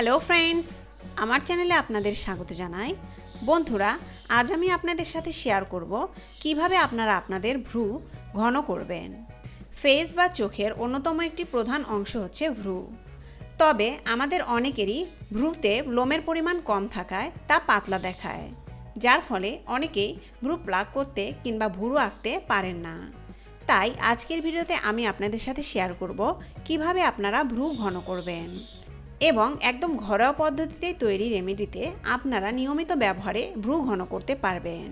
Hello friends আমার চ্যানেলে আপনাদের স্বাগত জানাই। বন্ধুরা, আজ আমি আপনাদের সাথে শেয়ার করব কীভাবে আপনারা আপনাদের ভ্রু ঘন করবেন। ফেস বা চোখের অন্যতম একটি প্রধান অংশ হচ্ছে ভ্রু। তবে আমাদের অনেকেরই ভ্রুতে লোমের পরিমাণ কম থাকায় তা পাতলা দেখায়, যার ফলে অনেকেই ভ্রু প্লাগ করতে কিংবা ভুরু আঁকতে পারেন না। তাই আজকের ভিডিওতে আমি আপনাদের সাথে শেয়ার করব কীভাবে আপনারা ভ্রু ঘন করবেন। এবং একদম ঘরোয়া পদ্ধতিতেই তৈরি রেমেডিতে আপনারা নিয়মিত ব্যবহারে ভ্রু ঘন করতে পারবেন।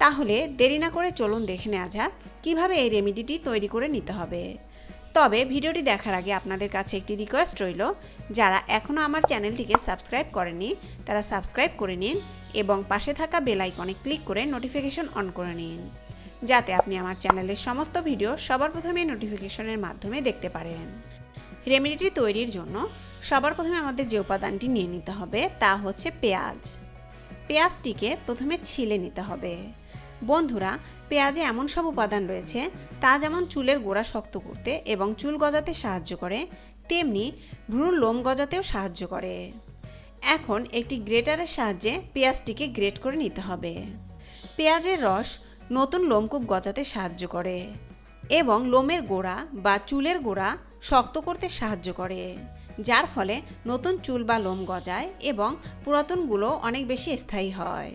তাহলে দেরি না করে চলুন দেখে নেওয়া যাক কীভাবে এই রেমেডিটি তৈরি করে নিতে হবে। তবে ভিডিওটি দেখার আগে আপনাদের কাছে একটি রিকোয়েস্ট রইল, যারা এখনও আমার চ্যানেলটিকে সাবস্ক্রাইব করেনি তারা সাবস্ক্রাইব করে নিন এবং পাশে থাকা বেল আইকনে ক্লিক করে নোটিফিকেশন অন করে নিন, যাতে আপনি আমার চ্যানেলের সমস্ত ভিডিও সবার প্রথমে নোটিফিকেশনের মাধ্যমে দেখতে পারেন। রেমেডিটি তৈরির জন্য সবার প্রথমে আমাদের যে উপাদানটি নিয়ে নিতে হবে তা হচ্ছে পেঁয়াজ। পেঁয়াজটিকে প্রথমে ছিলে নিতে হবে। বন্ধুরা, পেঁয়াজে এমন সব উপাদান রয়েছে, তা যেমন চুলের গোড়া শক্ত করতে এবং চুল গজাতে সাহায্য করে, তেমনি ভ্রুর লোম গজাতেও সাহায্য করে। এখন একটি গ্রেটারের সাহায্যে পেঁয়াজটিকে গ্রেট করে নিতে হবে। পেঁয়াজের রস নতুন লোমকূপ গজাতে সাহায্য করে এবং লোমের গোড়া বা চুলের গোড়া শক্ত করতে সাহায্য করে। যার ফলে নতুন চুল বা লোম গজায় এবং পুরাতনগুলো অনেক বেশি স্থায়ী হয়।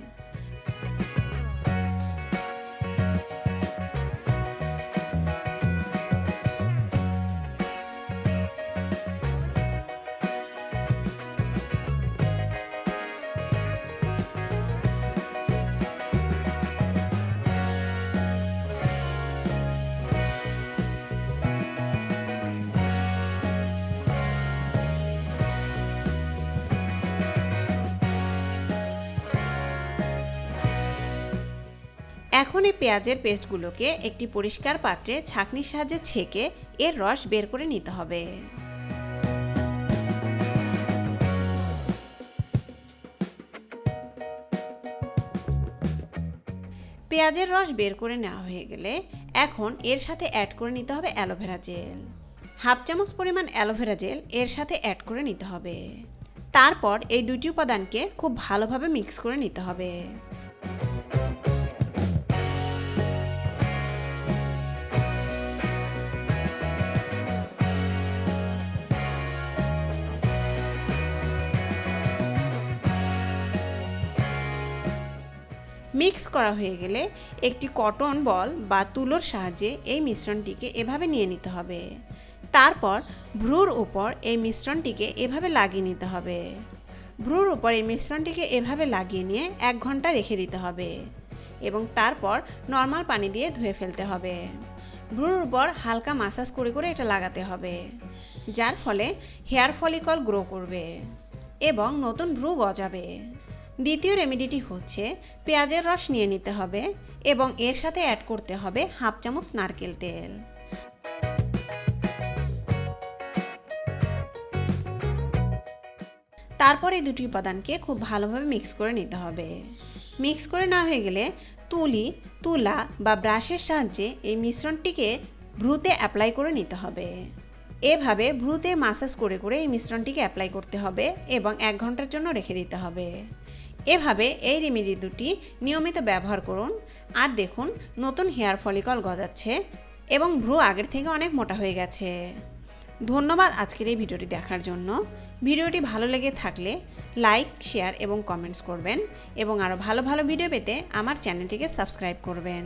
এখন এই পেঁয়াজের পেস্টগুলোকে একটি পরিষ্কার পাত্রে ছাঁকনির সাহায্যে ছেঁকে এর রস বের করে নিতে হবে। পেঁয়াজের রস বের করে নেওয়া হয়ে গেলে এখন এর সাথে অ্যাড করে নিতে হবে অ্যালোভেরা জেল। হাফ চামচ পরিমাণ অ্যালোভেরা জেল এর সাথে অ্যাড করে নিতে হবে। তারপর এই দুটি উপাদানকে খুব ভালোভাবে মিক্স করে নিতে হবে। মিক্স করা হয়ে গেলে একটি কটন বল বা তুলোর সাহায্যে এই মিশ্রণটিকে এভাবে নিয়ে নিতে হবে। তারপর ভ্রুর উপর এই মিশ্রণটিকে এভাবে লাগিয়ে নিতে হবে। ভ্রুর উপর এই মিশ্রণটিকে এভাবে লাগিয়ে নিয়ে এক ঘণ্টা রেখে দিতে হবে এবং তারপর নর্মাল পানি দিয়ে ধুয়ে ফেলতে হবে। ভ্রুর উপর হালকা মাসাজ করে করে এটা লাগাতে হবে, যার ফলে হেয়ার ফলিকল গ্রো করবে এবং নতুন ভ্রু গজাবে। দ্বিতীয় রেমেডিটি হচ্ছে পেঁয়াজের রস নিয়ে নিতে হবে এবং এর সাথে অ্যাড করতে হবে হাফ চামচ নারকেল তেল। তারপর এই দুটি উপাদানকে খুব ভালোভাবে মিক্স করে নিতে হবে। মিক্স করে না হয়ে গেলে তুলি, তুলা বা ব্রাশের সাহায্যে এই মিশ্রণটিকে ভ্রুতে অ্যাপ্লাই করে নিতে হবে। এভাবে ভ্রুতে মাসাজ করে করে এই মিশ্রণটিকে অ্যাপ্লাই করতে হবে এবং এক ঘণ্টার জন্য রেখে দিতে হবে। এভাবে এই রেমেডি দুটি নিয়মিত ব্যবহার করুন। আর দেখুন, নতুন হেয়ার ফলিকল গজাচ্ছে এবং ভ্রু আগের থেকে অনেক মোটা হয়ে গেছে। ধন্যবাদ আজকের এই ভিডিওটি দেখার জন্য। ভিডিওটি ভালো লেগে থাকলে লাইক, শেয়ার এবং কমেন্টস করবেন এবং আরও ভালো ভালো ভিডিও পেতে আমার চ্যানেলটিকে সাবস্ক্রাইব করবেন।